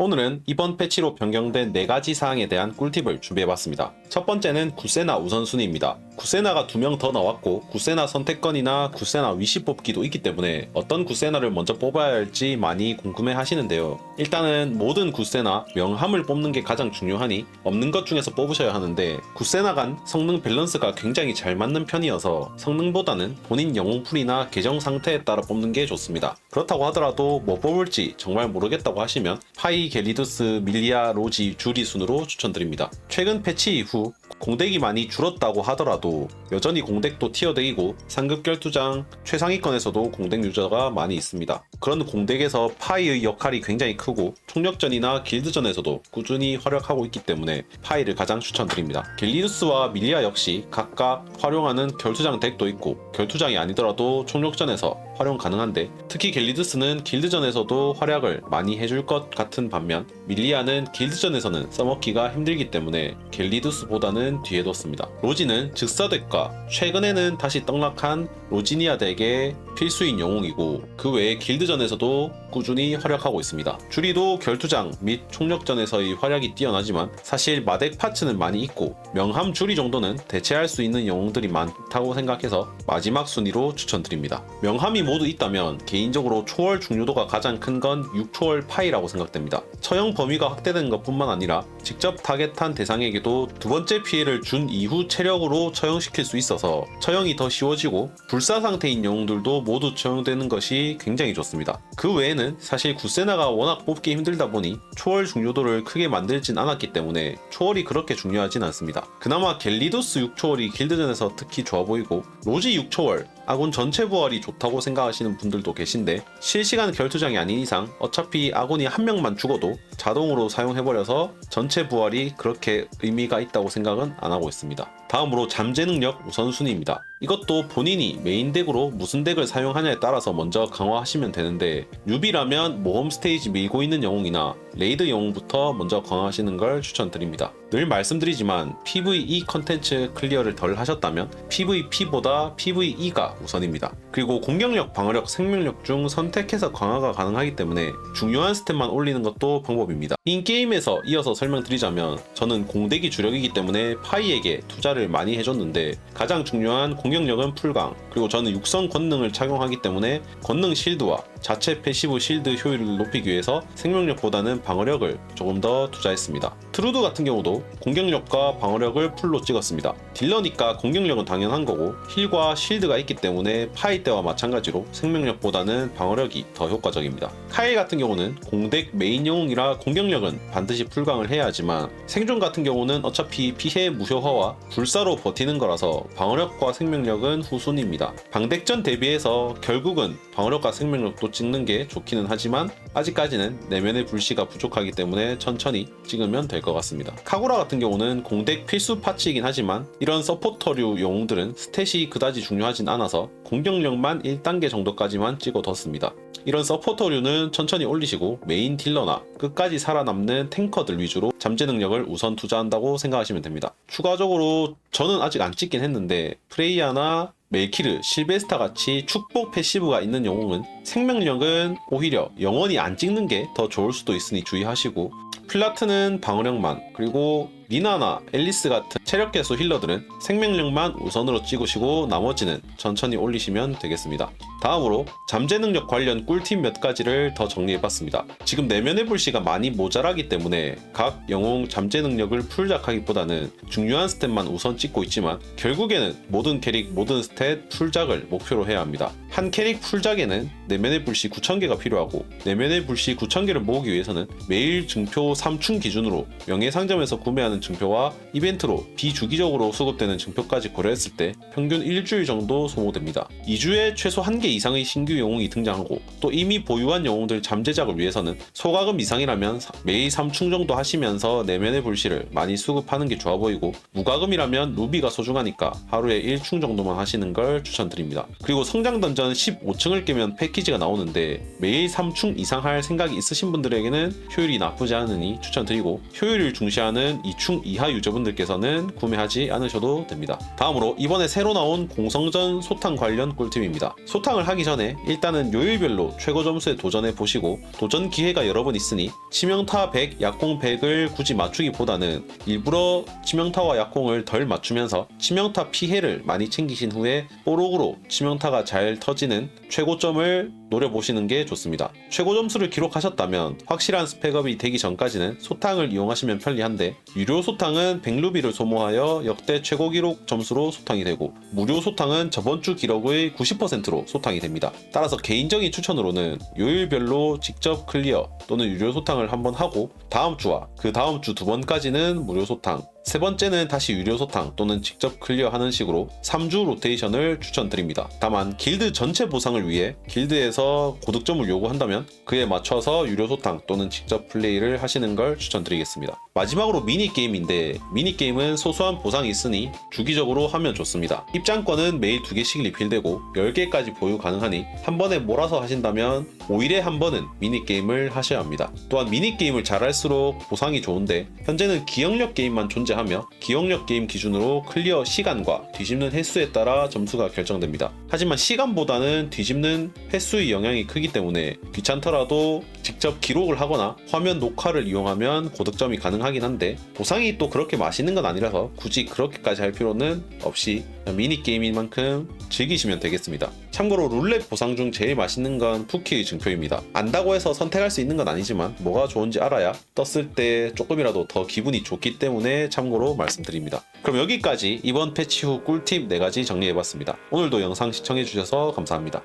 오늘은 이번 패치로 변경된 4가지 사항에 대한 꿀팁을 준비해봤습니다. 첫 번째는 구세나 우선순위입니다. 구세나가 2명 더 나왔고 구세나 선택권이나 구세나 위시 뽑기도 있기 때문에 어떤 구세나를 먼저 뽑아야 할지 많이 궁금해 하시는데요. 일단은 모든 구세나 명함을 뽑는 게 가장 중요하니 없는 것 중에서 뽑으셔야 하는데 구세나 간 성능 밸런스가 굉장히 잘 맞는 편이어서 성능보다는 본인 영웅풀이나 계정 상태에 따라 뽑는 게 좋습니다. 그렇다고 하더라도 뭐 뽑을지 정말 모르겠다고 하시면 파이, 겔리두스, 밀리아, 로지, 주리 순으로 추천드립니다. 최근 패치 이후 공덱이 많이 줄었다고 하더라도 여전히 공덱도 티어 덱이고 상급 결투장 최상위권에서도 공덱 유저가 많이 있습니다. 그런 공덱에서 파이의 역할이 굉장히 크고 총력전이나 길드전에서도 꾸준히 활약하고 있기 때문에 파이를 가장 추천드립니다. 갤리우스와 밀리아 역시 각각 활용하는 결투장 덱도 있고 결투장이 아니더라도 총력전에서 활용 가능한데 특히 갤리드스는 길드전에서도 활약을 많이 해줄 것 같은 반면 밀리아는 길드전에서는 써먹기가 힘들기 때문에 갤리드스보다는 뒤에 뒀습니다. 로지는 즉사덱과 최근에는 다시 떡락한 로지니아 덱의 필수인 영웅이고 그 외에 길드전에서도 꾸준히 활약하고 있습니다. 주리도 결투장 및 총력전에서의 활약이 뛰어나지만 사실 마덱 파츠는 많이 있고 명함 주리 정도는 대체할 수 있는 영웅들이 많다고 생각해서 마지막 순위로 추천드립니다. 명함이 모두 있다면 개인적으로 초월 중요도가 가장 큰 건 6초월 파이라고 생각됩니다. 처형 범위가 확대되는 것뿐만 아니라 직접 타겟한 대상에게도 두 번째 피해를 준 이후 체력으로 처형시킬 수 있어서 처형이 더 쉬워지고 불사 상태인 영웅들도 모두 처형되는 것이 굉장히 좋습니다. 그 외에는 사실 구세나가 워낙 뽑기 힘들다 보니 초월 중요도를 크게 만들진 않았기 때문에 초월이 그렇게 중요하진 않습니다. 그나마 갤리도스 6초월이 길드전에서 특히 좋아 보이고 로지 6초월 아군 전체 부활이 좋다고 생각하시는 분들도 계신데 실시간 결투장이 아닌 이상 어차피 아군이 한 명만 죽어도 자동으로 사용해버려서 전체 부활이 그렇게 의미가 있다고 생각은 안 하고 있습니다. 다음으로 잠재 능력 우선순위입니다. 이것도 본인이 메인 덱으로 무슨 덱을 사용하냐에 따라서 먼저 강화하시면 되는데 뉴비라면 모험 스테이지 밀고 있는 영웅이나 레이드 영웅부터 먼저 강화하시는 걸 추천드립니다. 늘 말씀드리지만 PVE 컨텐츠 클리어를 덜 하셨다면 PVP보다 PVE가 우선입니다. 그리고 공격력, 방어력, 생명력 중 선택해서 강화가 가능하기 때문에 중요한 스탯만 올리는 것도 방법입니다. 인게임에서 이어서 설명드리자면 저는 공대기 주력이기 때문에 파이에게 투자를 많이 해줬는데 가장 중요한 공격력은 풀강 그리고 저는 육성 권능을 착용하기 때문에 권능 실드와 자체 패시브 실드 효율을 높이기 위해서 생명력보다는 방어력을 조금 더 투자했습니다. 트루드 같은 경우도 공격력과 방어력을 풀로 찍었습니다. 딜러니까 공격력은 당연한 거고 힐과 실드가 있기 때문에 파이 때와 마찬가지로 생명력보다는 방어력이 더 효과적입니다. 카일 같은 경우는 공덱 메인 영웅이라 공격력은 반드시 풀강을 해야 하지만 생존 같은 경우는 어차피 피해 무효화와 불사로 버티는 거라서 방어력과 생명력은 후순입니다. 방덱전 대비해서 결국은 방어력과 생명력도 찍는 게 좋기는 하지만 아직까지는 내면의 불씨가 부족하기 때문에 천천히 찍으면 될 것 같습니다. 카구라 같은 경우는 공덱 필수 파츠이긴 하지만 이런 서포터류 영웅들은 스탯이 그다지 중요하진 않아서 공격력만 1단계 정도까지만 찍어뒀습니다. 이런 서포터류는 천천히 올리시고 메인 딜러나 끝까지 살아남는 탱커들 위주로 잠재 능력을 우선 투자한다고 생각하시면 됩니다. 추가적으로 저는 아직 안 찍긴 했는데 프레이아나 멜키르, 실베스타 같이 축복 패시브가 있는 영웅은 생명력은 오히려 영원히 안 찍는 게 더 좋을 수도 있으니 주의하시고 플라트는 방어력만 그리고 리나나 앨리스 같은 체력 개수 힐러들은 생명력만 우선으로 찍으시고 나머지는 천천히 올리시면 되겠습니다. 다음으로 잠재 능력 관련 꿀팁 몇 가지를 더 정리해봤습니다. 지금 내면의 불씨가 많이 모자라기 때문에 각 영웅 잠재 능력을 풀작하기보다는 중요한 스탯만 우선 찍고 있지만 결국에는 모든 캐릭 모든 스탯 풀작을 목표로 해야 합니다. 한 캐릭 풀작에는 내면의 불씨 9,000개가 필요하고 내면의 불씨 9,000개를 모으기 위해서는 매일 증표 3충 기준으로 명예상점에서 구매하는 증표와 이벤트로 비주기적으로 수급되는 증표까지 고려했을 때 평균 일주일 정도 소모됩니다. 2주에 최소 1개 이상의 신규 영웅이 등장하고 또 이미 보유한 영웅들 잠재작을 위해서는 소가금 이상이라면 매일 3충 정도 하시면서 내면의 불씨를 많이 수급하는 게 좋아 보이고 무과금이라면 하려면 루비가 소중하니까 하루에 1충 정도만 하시는 걸 추천드립니다. 그리고 성장 던전 15층을 깨면 패키지가 나오는데 매일 3충 이상 할 생각이 있으신 분들에게는 효율이 나쁘지 않으니 추천드리고 효율을 중시하는 2충 이하 유저분들께서는 구매하지 않으셔도 됩니다. 다음으로 이번에 새로 나온 공성전 소탕 관련 꿀팁입니다. 소탕 을 하기 전에 일단은 요일별로 최고 점수에 도전해 보시고 도전 기회가 여러 번 있으니 치명타 100, 약공 100을 굳이 맞추기보다는 일부러 치명타와 약공을 덜 맞추면서 치명타 피해를 많이 챙기신 후에 뽀록으로 치명타가 잘 터지는 최고점을 노려보시는 게 좋습니다. 최고 점수를 기록하셨다면 확실한 스펙업이 되기 전까지는 소탕을 이용하시면 편리한데 유료 소탕은 100루비를 소모하여 역대 최고 기록 점수로 소탕이 되고 무료 소탕은 저번 주 기록의 90%로 소탕이 됩니다. 따라서 개인적인 추천으로는 요일별로 직접 클리어 또는 유료 소탕을 한번 하고 다음 주와 그 다음 주 두 번까지는 무료 소탕 세 번째는 다시 유료 소탕 또는 직접 클리어하는 식으로 3주 로테이션을 추천드립니다. 다만 길드 전체 보상을 위해 길드에서 고득점을 요구한다면 그에 맞춰서 유료 소탕 또는 직접 플레이를 하시는 걸 추천드리겠습니다. 마지막으로 미니게임인데 미니게임은 소소한 보상이 있으니 주기적으로 하면 좋습니다. 입장권은 매일 2개씩 리필되고 10개까지 보유 가능하니 한 번에 몰아서 하신다면 5일에 한 번은 미니게임을 하셔야 합니다. 또한 미니게임을 잘할수록 보상이 좋은데 현재는 기억력 게임만 존재 하며 기억력 게임 기준으로 클리어 시간과 뒤집는 횟수에 따라 점수가 결정됩니다. 하지만 시간보다는 뒤집는 횟수의 영향이 크기 때문에 귀찮더라도 직접 기록을 하거나 화면 녹화를 이용하면 고득점이 가능하긴 한데 보상이 또 그렇게 맛있는 건 아니라서 굳이 그렇게까지 할 필요는 없이 미니 게임인 만큼 즐기시면 되겠습니다. 참고로 룰렛 보상 중 제일 맛있는 건 푸키의 증표입니다. 안다고 해서 선택할 수 있는 건 아니지만 뭐가 좋은지 알아야 떴을 때 조금이라도 더 기분이 좋기 때문에 참고로 말씀드립니다. 그럼 여기까지 이번 패치 후 꿀팁 4가지 정리해봤습니다. 오늘도 영상 시청해주셔서 감사합니다.